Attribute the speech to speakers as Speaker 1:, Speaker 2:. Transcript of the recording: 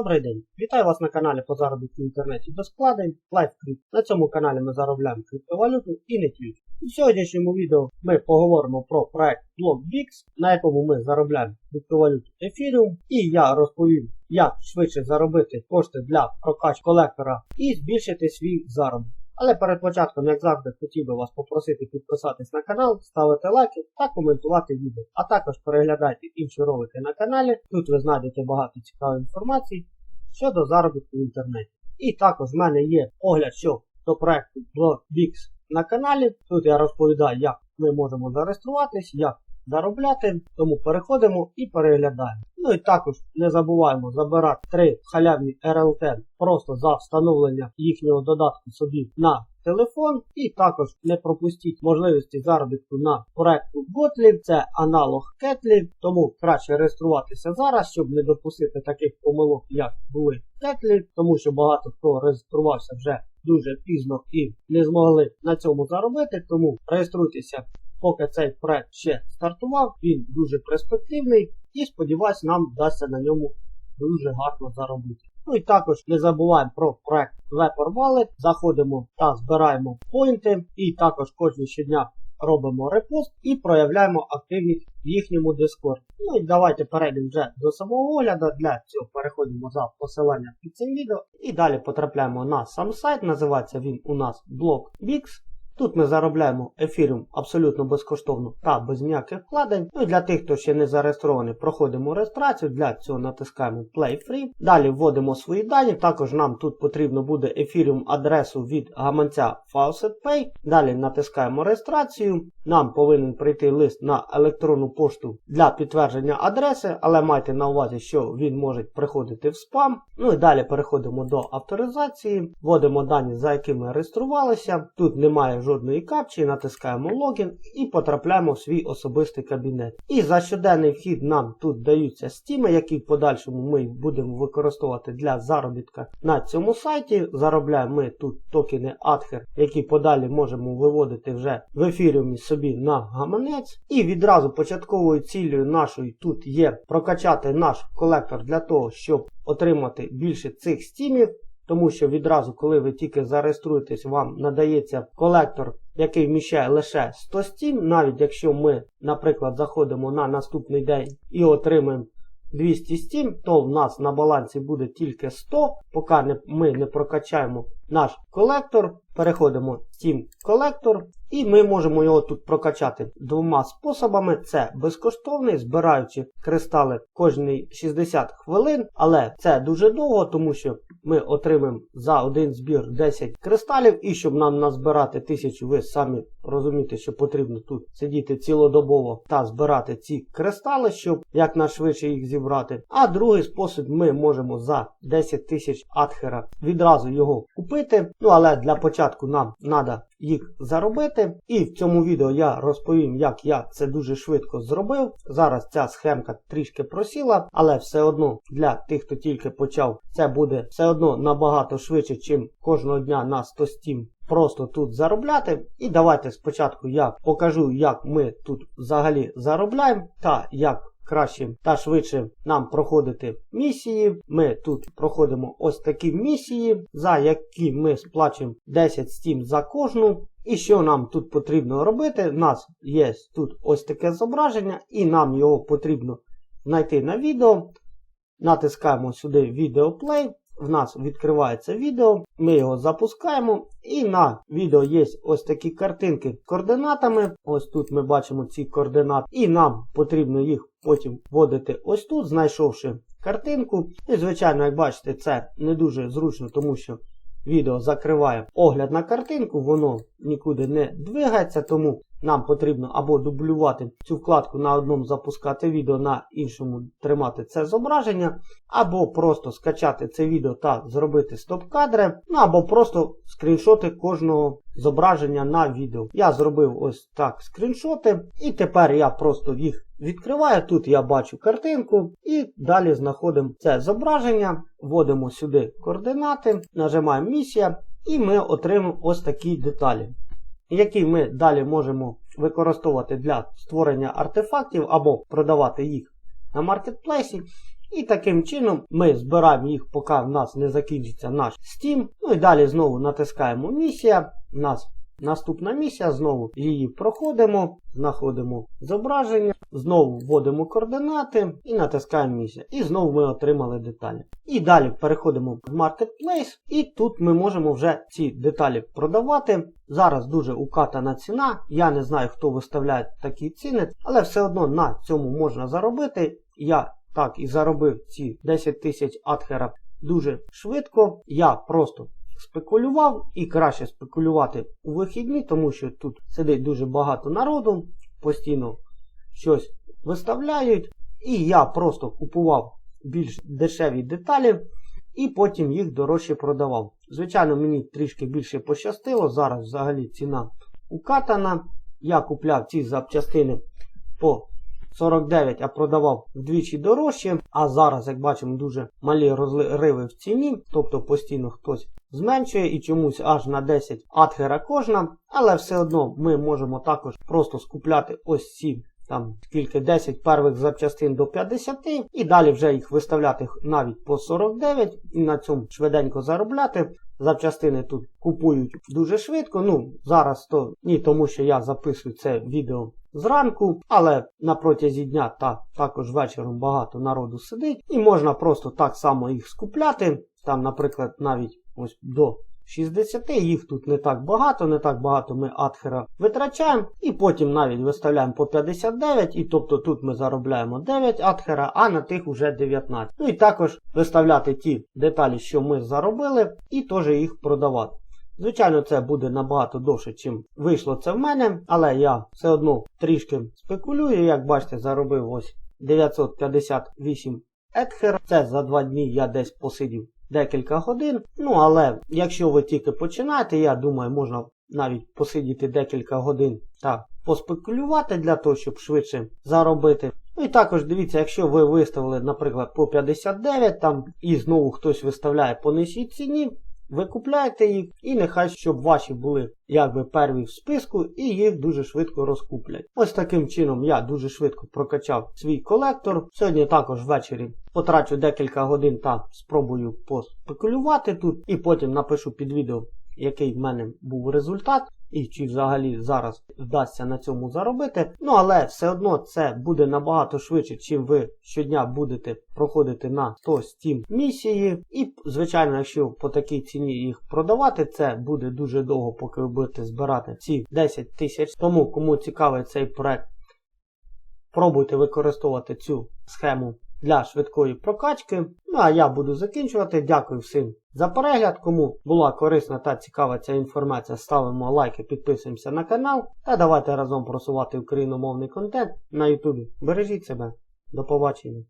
Speaker 1: Добрий день! Вітаю вас на каналі по заробітку в інтернеті без вкладень LifeCrypt. На цьому каналі ми заробляємо криптовалюту і не тільки. У сьогоднішньому відео ми поговоримо про проект BlockBix, на якому ми заробляємо криптовалюту Ethereum. І я розповім, як швидше заробити кошти для прокач колектора і збільшити свій заробіток. Але перед початком, як завжди, хотів би вас попросити підписатись на канал, ставити лайки та коментувати відео. А також переглядайте інші ролики на каналі. Тут ви знайдете багато цікавої інформації щодо заробітку в інтернеті. І також в мене є огляд що до проекту BlockBix на каналі. Тут я розповідаю, як ми можемо зареєструватись, як заробляти. Тому переходимо і переглядаємо. Ну і також не забуваємо забирати три халявні RLT просто за встановлення їхнього додатку собі на телефон. І також не пропустіть можливості заробітку на проекту Gotlib, це аналог Ketlib, тому краще реєструватися зараз, щоб не допустити таких помилок, як були Ketlib, тому що багато хто реєструвався вже дуже пізно і не змогли на цьому заробити, тому реєструйтеся. Поки цей проект ще стартував, він дуже перспективний і сподіваюсь, нам вдасться на ньому дуже гарно заробити. Ну і також не забуваємо про проект Vapor Wallet, заходимо та збираємо поінти, і також кожні щодня робимо репост і проявляємо активність в їхньому Discord. Ну і давайте перейдемо вже до самого огляду. Для цього переходимо за посиланням під цим відео і далі потрапляємо на сам сайт. Називається він у нас BlockBix. Тут ми заробляємо ефіріум абсолютно безкоштовно та без ніяких вкладень. Ну і для тих, хто ще не зареєстрований, проходимо реєстрацію. Для цього натискаємо Play Free. Далі вводимо свої дані. Також нам тут потрібно буде ефіріум адресу від гаманця FaucetPay. Далі натискаємо реєстрацію. Нам повинен прийти лист на електронну пошту для підтвердження адреси, але майте на увазі, що він може приходити в спам. Ну і далі переходимо до авторизації, вводимо дані, за якими реєструвалися. Тут немає жодної капчі, натискаємо логін і потрапляємо в свій особистий кабінет. І за щоденний вхід нам тут даються стіми, які в подальшому ми будемо використовувати для заробітка на цьому сайті. Заробляємо ми тут токени Adher, які подалі можемо виводити вже в ефіріумі собі на гаманець. І відразу початковою цілею нашої тут є прокачати наш колектор для того, щоб отримати більше цих стімів. Тому що відразу, коли ви тільки зареєструєтесь, вам надається колектор, який вміщає лише 100 стін, Навіть якщо ми, наприклад, заходимо на наступний день і отримаємо 200 стін, то в нас на балансі буде тільки 100, поки ми не прокачаємо наш колектор. Переходимо в Steam колектор, і ми можемо його тут прокачати двома способами. Це безкоштовний, збираючи кристали кожні 60 хвилин, але це дуже довго, тому що ми отримаємо за один збір 10 кристалів, і щоб нам назбирати 1000, ви самі розумієте, що потрібно тут сидіти цілодобово та збирати ці кристали, щоб якнайшвидше їх зібрати. А другий спосіб ми можемо за 10 тисяч атхера відразу його купити. Ну але для початку нам треба їх заробити. І в цьому відео я розповім, як я це дуже швидко зробив. Зараз ця схемка трішки просіла, але все одно для тих, хто тільки почав, це буде все одно набагато швидше, чим кожного дня на 100 стім. Просто тут заробляти. І давайте спочатку я покажу, як ми тут взагалі заробляємо та як краще та швидше нам проходити місії. Ми тут проходимо ось такі місії, за які ми сплачуємо 10 стім за кожну. І що нам тут потрібно робити? У нас є тут ось таке зображення, і нам його потрібно знайти на відео. Натискаємо сюди відеоплей. В нас відкривається відео, ми його запускаємо, і на відео є ось такі картинки з координатами. Ось тут ми бачимо ці координати, і нам потрібно їх потім вводити ось тут, знайшовши картинку. І, звичайно, як бачите, це не дуже зручно, тому що відео закриває огляд на картинку, воно нікуди не двигається, тому нам потрібно або дублювати цю вкладку на одному запускати відео, на іншому тримати це зображення, або просто скачати це відео та зробити стоп-кадри, ну або просто скріншоти кожного зображення на відео. Я зробив ось так скріншоти, і тепер я просто їх відкриваю. Тут я бачу картинку, і далі знаходимо це зображення, вводимо сюди координати, нажимаємо місія, і ми отримаємо ось такі деталі які ми далі можемо використовувати для створення артефактів або продавати їх на маркетплейсі. І таким чином ми збираємо їх, поки в нас не закінчиться наш Steam. Ну і далі знову натискаємо місія. У нас наступна місія, знову її проходимо, знаходимо зображення, знову вводимо координати і натискаємо місія. І знову ми отримали деталі. І далі переходимо в Marketplace, і тут ми можемо вже ці деталі продавати. Зараз дуже укатана ціна. Я не знаю, хто виставляє такі ціни, але все одно на цьому можна заробити. Я так і заробив ці 10 тисяч атхера дуже швидко. Я просто спекулював і краще спекулювати у вихідні, тому що тут сидить дуже багато народу, постійно щось виставляють. І я просто купував більш дешеві деталі і потім їх дорожче продавав. Звичайно, мені трішки більше пощастило. Зараз взагалі ціна укатана. Я купляв ці запчастини по 49, а продавав вдвічі дорожче. А зараз, як бачимо, дуже малі розриви в ціні, тобто постійно хтось зменшує і чомусь аж на 10 атхера кожна. Але все одно ми можемо також просто скупляти ось ці там скільки 10 первих запчастин до 50 і далі вже їх виставляти навіть по 49 і на цьому швиденько заробляти. Запчастини тут купують дуже швидко. Ну, зараз то ні, тому що я записую це відео зранку, але на протязі дня та також вечором багато народу сидить. І можна просто так само їх скупляти. Там, наприклад, навіть ось до 60, їх тут не так багато, не так багато ми атхера витрачаємо. І потім навіть виставляємо по 59, і тобто тут ми заробляємо 9 атхера, а на тих уже 19. Ну і також виставляти ті деталі, що ми заробили, і теж їх продавати. Звичайно, це буде набагато довше, чим вийшло це в мене, але я все одно трішки спекулюю. Як бачите, заробив ось 958 етхер. Це за 2 дні я десь посидів декілька годин. Ну, але якщо ви тільки починаєте, я думаю, можна навіть посидіти декілька годин та поспекулювати для того, щоб швидше заробити. Ну і також дивіться, якщо ви виставили, наприклад, по 59 там і знову хтось виставляє по нижчій ціні, ви купляєте їх і нехай, щоб ваші були якби перві в списку, і їх дуже швидко розкуплять. Ось таким чином я дуже швидко прокачав свій колектор. Сьогодні також ввечері потрачу декілька годин та спробую поспекулювати тут, і потім напишу під відео, який в мене був результат. І чи взагалі зараз вдасться на цьому заробити. Ну, але все одно це буде набагато швидше, чим ви щодня будете проходити на 100 Steam місії. І, звичайно, якщо по такій ціні їх продавати, це буде дуже довго, поки ви будете збирати ці 10 тисяч. Тому, кому цікавий цей проект, пробуйте використовувати цю схему для швидкої прокачки. Ну а я буду закінчувати. Дякую всім за перегляд. Кому була корисна та цікава ця інформація, ставимо лайки, підписуємося на канал та давайте разом просувати україномовний контент на Ютубі. Бережіть себе. До побачення.